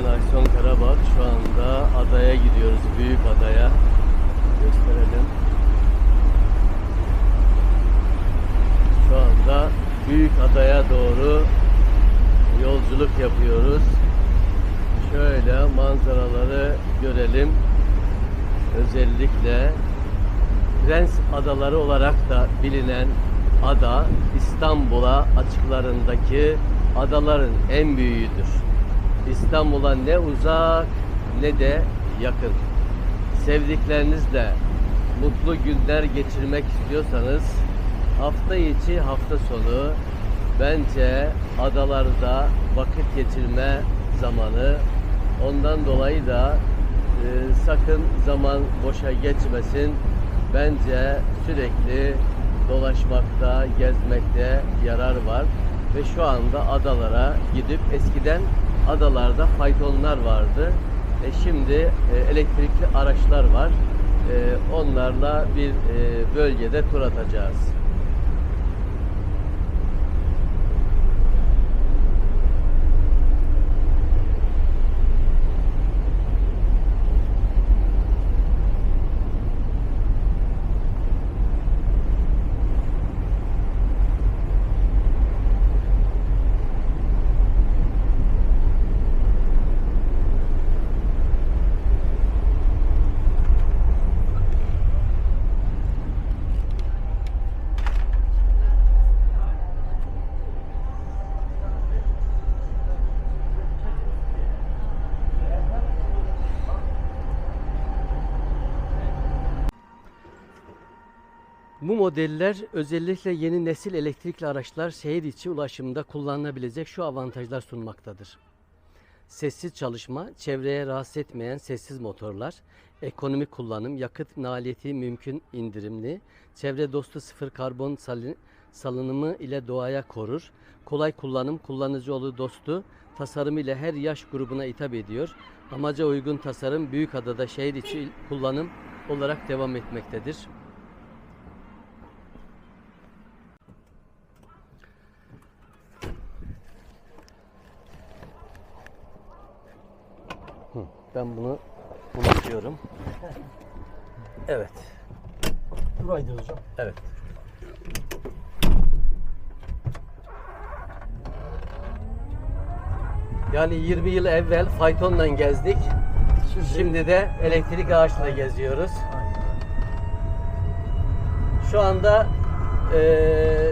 Ben Ayson Karabak. Şu anda adaya gidiyoruz. Büyük adaya. Gösterelim. Şu anda büyük adaya doğru yolculuk yapıyoruz. Şöyle manzaraları görelim. Özellikle Prens Adaları olarak da bilinen ada İstanbul'a açıklarındaki adaların en büyüğüdür. İstanbul'a ne uzak ne de yakın. Sevdiklerinizle mutlu günler geçirmek istiyorsanız hafta içi hafta sonu bence adalarda vakit geçirme zamanı. Ondan dolayı da e, sakın zaman boşa geçmesin. Bence sürekli dolaşmakta, gezmekte yarar var. Ve şu anda adalara gidip eskiden adalarda faytonlar vardı. E şimdi e, elektrikli araçlar var. E, onlarla bir e, bölgede tur atacağız. Bu modeller özellikle yeni nesil elektrikli araçlar şehir içi ulaşımda kullanılabilecek şu avantajlar sunmaktadır. Sessiz çalışma, çevreye rahatsız etmeyen sessiz motorlar, ekonomik kullanım, yakıt maliyeti mümkün indirimli, çevre dostu sıfır karbon salınımı ile doğaya korur, kolay kullanım, kullanıcı yolu dostu, tasarımı ile her yaş grubuna hitap ediyor. Amaca uygun tasarım Büyükada'da şehir içi kullanım olarak devam etmektedir. Ben bunu unutuyorum. Evet, Buraydı hocam. evet. Yani 20 yıl evvel faytonla gezdik. Şimdi, Şimdi de elektrik ağaçla geziyoruz. Şu anda eee,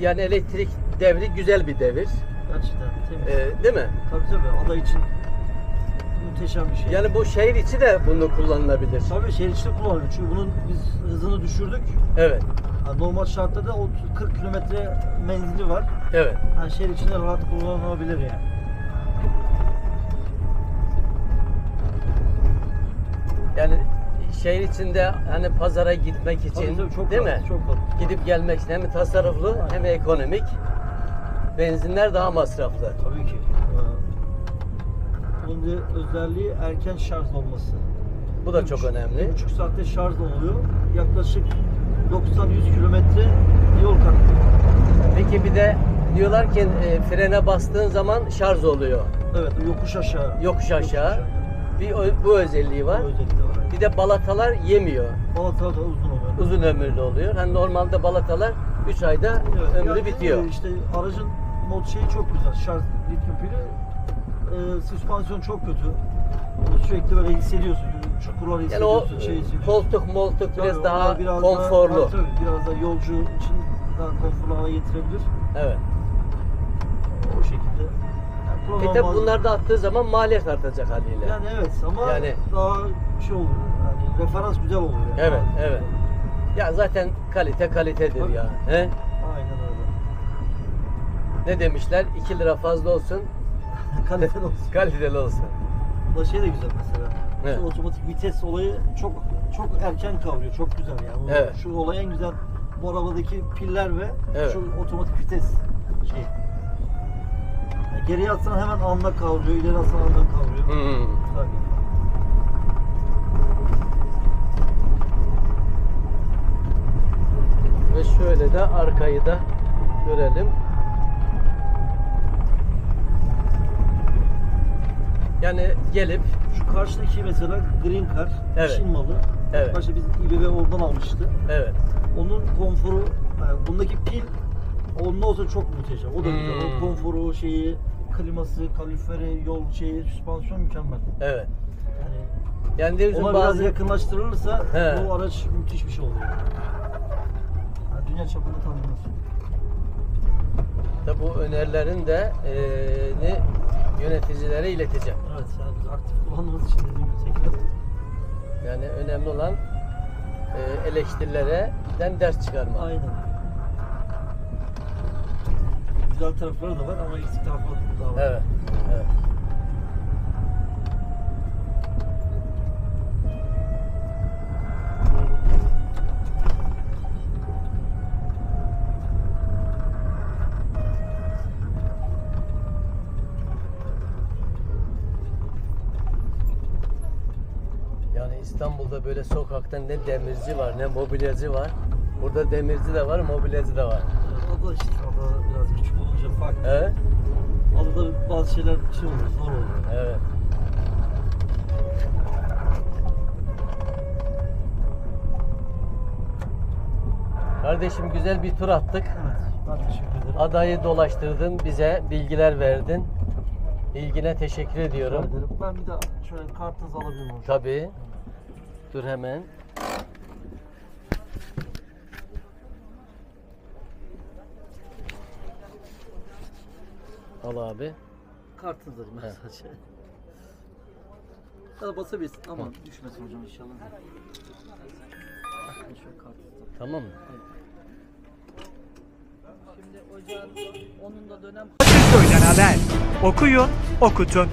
yani elektrik devri güzel bir devir. Gerçekten temiz. Eee, değil mi? tabii tabii ada için muhteşem bir şey. Yani bu şehir içi de bunu kullanılabilir. Tabii şehir içinde kullanılıyor. Çünkü bunun biz hızını düşürdük. Evet, Yani normal şartlarda o 40 kilometre menzili var. evet. Yani şehir içinde rahat kullanılabilir yani. Yani şehir içinde hani pazara gitmek için Tabii tabii çok değil rahat, mi? Çok rahat. Gidip gelmek için hem tasarruflu hem ekonomik. Benzinler daha masraflı. Tabii ki. Bir özelliği erken şarj olması. Bu da çok önemli. 1,5 saatte şarj oluyor. Yaklaşık 90-100 kilometre yol kat. Peki bir de diyorlar ki e, frene bastığın zaman şarj oluyor. Evet, yokuş aşağı. Yokuş aşağı. Bir o- bu özelliği var. O özelliği de var. Bir de balatalar yemiyor. Balata da uzun oluyor. Uzun ömürlü oluyor. Hani normalde balatalar 3 ayda ömrü yani bitiyor. İşte aracın mod şeyi çok güzel. Şarj lityum pili. Ee, süspansiyon çok kötü. Sürekli böyle hissediyorsun. Çukurlar Yani o hissediyorsun. şey hissediyorsun. koltuk moltuk Tabii biraz daha onlar biraz konforlu. Daha, tabii, biraz da yolcu için daha konforlu hale getirebilir. Evet. O şekilde. Yani E tabi kullanılmaz- bunlar da attığı zaman maliyet artacak haliyle. Yani evet ama Yani- daha şey oluyor. Yani referans güzel oluyor. Yani. Evet, evet. Ya zaten kalite kalitedir Tabii. ya. He? Aynen öyle. Ne demişler? 2 lira fazla olsun, Kaliteli olsun. kaliteli olsun. Bu da şey de güzel mesela. Evet. Şu otomatik vites olayı çok çok erken kavruyor. Çok güzel yani. Bu- Evet. Şu olay en güzel bu arabadaki piller ve Evet. şu otomatik vites şey. Yani geriye atsan hemen anda kavruyor, ileri atsan anda kavruyor. Hmm. Tabii. Ve şöyle de arkayı da görelim. Yani gelip Şu karşıdaki mesela Green Car, Evet. Çin malı. Evet. Başta biz İBB oradan almıştı. evet. Onun konforu, yani bundaki pil onun olsa çok muhteşem. O da güzel. Hmm. O konforu, şeyi, kliması, kaloriferi, yol şeyi, süspansiyon mükemmel. Evet. Yani Yani diyorsun ona biraz bazı yakınlaştırılırsa He. bu araç müthiş bir şey oluyor. Yani dünya çapında tanınır. da bu önerilerin de eee, yöneticilere ileteceğim. Evet, yani biz aktif kullandığımız için dediğim gibi tekrar. Yani önemli olan eee eleştirilerden ders çıkarma. Aynen. Güzel tarafları da var ama eksik tarafları da var. Evet. Evet. İstanbul'da böyle sokakta ne demirci var ne mobilyacı var. Burada demirci de var, mobilyacı da var. O da işte o da biraz küçük olunca farklı. Evet. Adada bazı şeyler şey oluyor, zor oluyor. Evet. Kardeşim güzel bir tur attık. Evet, ben teşekkür ederim. Adayı dolaştırdın, bize bilgiler verdin. İlgine teşekkür ediyorum. Rica ederim. Ben bir de şöyle kartınızı alabilir miyim? Tabii. Dur hemen. Al abi. Kartınızı alayım ben He. sadece. Ya da basabilirsin ama düşmesin hocam inşallah. Ben kartınızı Tamam mı? Şimdi ocağın onun da dönem Akılköy'den haber. Okuyun, okutun.